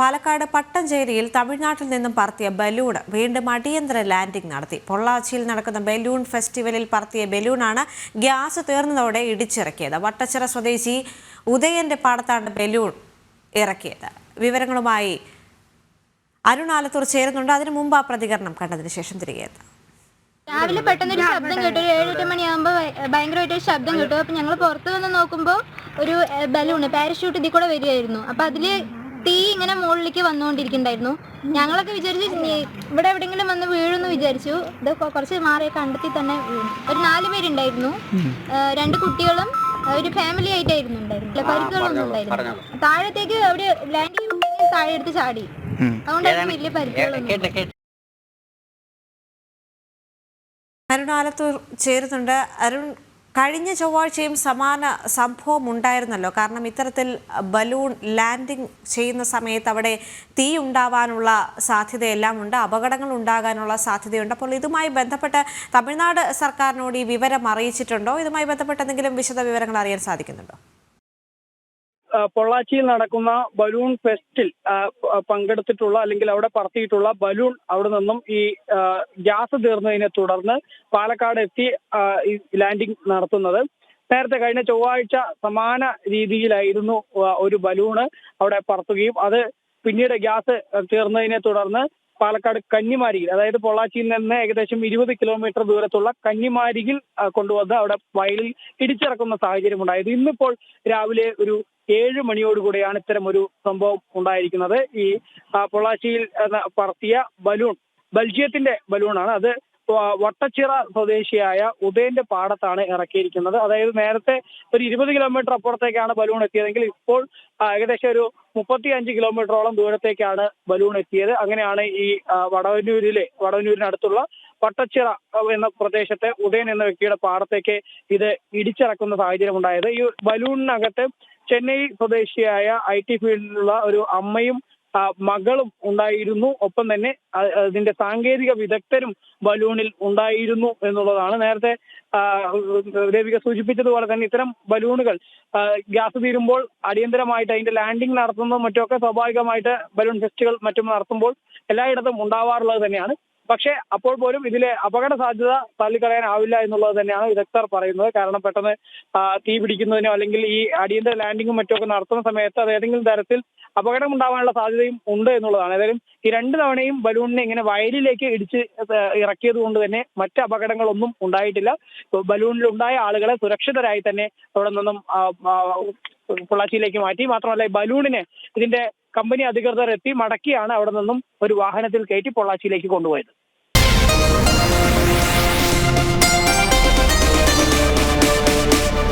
പാലക്കാട് പട്ടഞ്ചേരിയിൽ തമിഴ്നാട്ടിൽ നിന്നും പറത്തിയ ബലൂൺ വീണ്ടും അടിയന്തര ലാൻഡിംഗ് നടത്തി. പൊള്ളാച്ചിയിൽ നടക്കുന്ന ബലൂൺ ഫെസ്റ്റിവലിൽ പറത്തിയ ബലൂണാണ് ഗ്യാസ് തീർന്നതോടെ ഇടിച്ചിറക്കിയത്. വട്ടച്ചിറ സ്വദേശി ഉദയന്റെ പാടത്താണ് ബലൂൺ ഇറക്കിയത്. വിവരങ്ങളുമായി അരുൺ ആലത്തൂർ ചേരുന്നുണ്ട്. അതിനു മുമ്പ് ആ പ്രതികരണം കണ്ടതിന് ശേഷം തിരികെ രാവിലെ പെട്ടെന്ന് ഒരു ശബ്ദം കേട്ടു. ഒരു ഏഴ് എട്ട് മണിയാകുമ്പോൾ ഭയങ്കരമായിട്ട് ഒരു ശബ്ദം കേട്ടു. അപ്പൊ ഞങ്ങൾ പുറത്ത് വന്ന് നോക്കുമ്പോൾ ഒരു ബലൂൺ പാരഷൂട്ട് ഇതിൽ കൂടെ വരികയായിരുന്നു. അപ്പൊ അതിൽ തീ ഇങ്ങനെ മുകളിലേക്ക് വന്നുകൊണ്ടിരിക്കുന്നുണ്ടായിരുന്നു. ഞങ്ങളൊക്കെ വിചാരിച്ചു ഇവിടെ എവിടെയെങ്കിലും വന്ന് വീഴുന്നു വിചാരിച്ചു. ഇത് കുറച്ച് മാറി കണ്ടെത്തി തന്നെ വീണു. ഒരു നാല് പേരുണ്ടായിരുന്നു. രണ്ട് കുട്ടികളും ഒരു ഫാമിലി ആയിട്ടായിരുന്നു ഉണ്ടായിരുന്നു പരിക്കുകളൊന്നും ഉണ്ടായിരുന്നു താഴത്തേക്ക് അവിടെ ലാൻഡ് ചെയ്യുമ്പോൾ താഴെ എടുത്ത് ചാടി. അതുകൊണ്ടായിരുന്നു വലിയ പരിക്കുകളൊന്നും അരുൺ ആലത്തൂർ ചേരുന്നുണ്ട്. അരുൺ കഴിഞ്ഞ ചൊവ്വാഴ്ചയും സമാന സംഭവം ഉണ്ടായിരുന്നല്ലോ കാരണം ഇത്തരത്തിൽ ബലൂൺ ലാൻഡിംഗ് ചെയ്യുന്ന സമയത്ത് അവിടെ തീ ഉണ്ടാവാനുള്ള സാധ്യതയെല്ലാം ഉണ്ട്. അപകടങ്ങൾ ഉണ്ടാകാനുള്ള സാധ്യതയുണ്ട്. അപ്പോൾ ഇതുമായി ബന്ധപ്പെട്ട് തമിഴ്നാട് സർക്കാരിനോട് ഈ വിവരം അറിയിച്ചിട്ടുണ്ടോ? ഇതുമായി ബന്ധപ്പെട്ട് എന്തെങ്കിലും വിശദ വിവരങ്ങൾ അറിയാൻ സാധിക്കുന്നുണ്ടോ? പൊള്ളാച്ചിയിൽ നടക്കുന്ന ബലൂൺ ഫെസ്റ്റിൽ പങ്കെടുത്തിട്ടുള്ള അല്ലെങ്കിൽ അവിടെ പറത്തിയിട്ടുള്ള ബലൂൺ അവിടെ നിന്നും ഈ ഗ്യാസ് തീർന്നതിനെ തുടർന്ന് പാലക്കാട് എത്തി ലാൻഡിംഗ് നടത്തുന്നത്. നേരത്തെ കഴിഞ്ഞ ചൊവ്വാഴ്ച സമാന രീതിയിലായിരുന്നു ഒരു ബലൂണ് അവിടെ പറത്തുകയും അത് പിന്നീട് ഗ്യാസ് തീർന്നതിനെ തുടർന്ന് പാലക്കാട് കന്നിമാരിയിൽ അതായത് പൊള്ളാച്ചിയിൽ നിന്ന് ഏകദേശം ഇരുപത് കിലോമീറ്റർ ദൂരത്തുള്ള കന്നിമാരിയിൽ കൊണ്ടുവന്ന് അവിടെ വയലിൽ ഇടിച്ചിറക്കുന്ന സാഹചര്യം ഉണ്ടായത്. ഇന്നിപ്പോൾ രാവിലെ ഒരു ഏഴ് മണിയോടുകൂടിയാണ് ഇത്തരം ഒരു സംഭവം ഉണ്ടായിരിക്കുന്നത്. ഈ പൊള്ളാച്ചിയിൽ പറത്തിയ ബലൂൺ ബൽജിയത്തിന്റെ ബലൂണാണ്. അത് വട്ടച്ചിറ സ്വദേശിയായ ഉദയന്റെ പാടത്താണ് ഇറക്കിയിരിക്കുന്നത്. അതായത് നേരത്തെ ഒരു ഇരുപത് കിലോമീറ്റർ അപ്പുറത്തേക്കാണ് ബലൂൺ എത്തിയതെങ്കിൽ ഇപ്പോൾ ഏകദേശം ഒരു മുപ്പത്തി അഞ്ച് കിലോമീറ്ററോളം ദൂരത്തേക്കാണ് ബലൂൺ എത്തിയത്. അങ്ങനെയാണ് ഈ വടവന്നൂരിലെ വടവന്നൂരിനടുത്തുള്ള വട്ടച്ചിറ എന്ന പ്രദേശത്തെ ഉദയൻ എന്ന വ്യക്തിയുടെ പാടത്തേക്ക് ഇത് ഇടിച്ചിറക്കുന്ന സാഹചര്യം ഉണ്ടായത്. ഈ ബലൂണിനകത്ത് ചെന്നൈ സ്വദേശിയായ ഐ ടി ഫീൽഡിലുള്ള ഒരു അമ്മയും മകളും ഉണ്ടായിരുന്നു. ഒപ്പം തന്നെ അതിന്റെ സാങ്കേതിക വിദഗ്ധരും ബലൂണിൽ ഉണ്ടായിരുന്നു എന്നുള്ളതാണ്. നേരത്തെ ദേവിക സൂചിപ്പിച്ചതുപോലെ തന്നെ ഇത്തരം ബലൂണുകൾ ഗ്യാസ് തീരുമ്പോൾ അടിയന്തരമായിട്ട് അതിന്റെ ലാൻഡിംഗ് നടത്തുന്നതും മറ്റുമൊക്കെ സ്വാഭാവികമായിട്ട് ബലൂൺ ഫെസ്റ്റുകൾ മറ്റും നടത്തുമ്പോൾ എല്ലായിടത്തും ഉണ്ടാവാറുള്ളത് തന്നെയാണ്. പക്ഷേ അപ്പോൾ പോലും ഇതിലെ അപകട സാധ്യത തള്ളിക്കളയാനാവില്ല എന്നുള്ളത് തന്നെയാണ് വിദഗ്ധർ പറയുന്നത്. കാരണം പെട്ടെന്ന് തീ പിടിക്കുന്നതിനോ അല്ലെങ്കിൽ ഈ അടിയന്തര ലാൻഡിങ്ങും മറ്റുമൊക്കെ നടത്തുന്ന സമയത്ത് അത് ഏതെങ്കിലും തരത്തിൽ അപകടം ഉണ്ടാവാനുള്ള സാധ്യതയും ഉണ്ട് എന്നുള്ളതാണ്. ഏതായാലും ഈ രണ്ട് തവണയും ബലൂണിനെ ഇങ്ങനെ വയലിലേക്ക് ഇടിച്ച് ഇറക്കിയത് കൊണ്ട് തന്നെ മറ്റ് അപകടങ്ങളൊന്നും ഉണ്ടായിട്ടില്ല. ബലൂണിൽ ഉണ്ടായ ആളുകളെ സുരക്ഷിതരായി തന്നെ അവിടെ നിന്നും പൊള്ളാച്ചിയിലേക്ക് മാറ്റി. മാത്രമല്ല ഈ ബലൂണിനെ ഇതിന്റെ കമ്പനി അധികൃതർ എത്തി മടക്കിയാണ് അവിടെ നിന്നും ഒരു വാഹനത്തിൽ കയറ്റി പൊള്ളാച്ചിയിലേക്ക് കൊണ്ടുപോയത്. Thank you.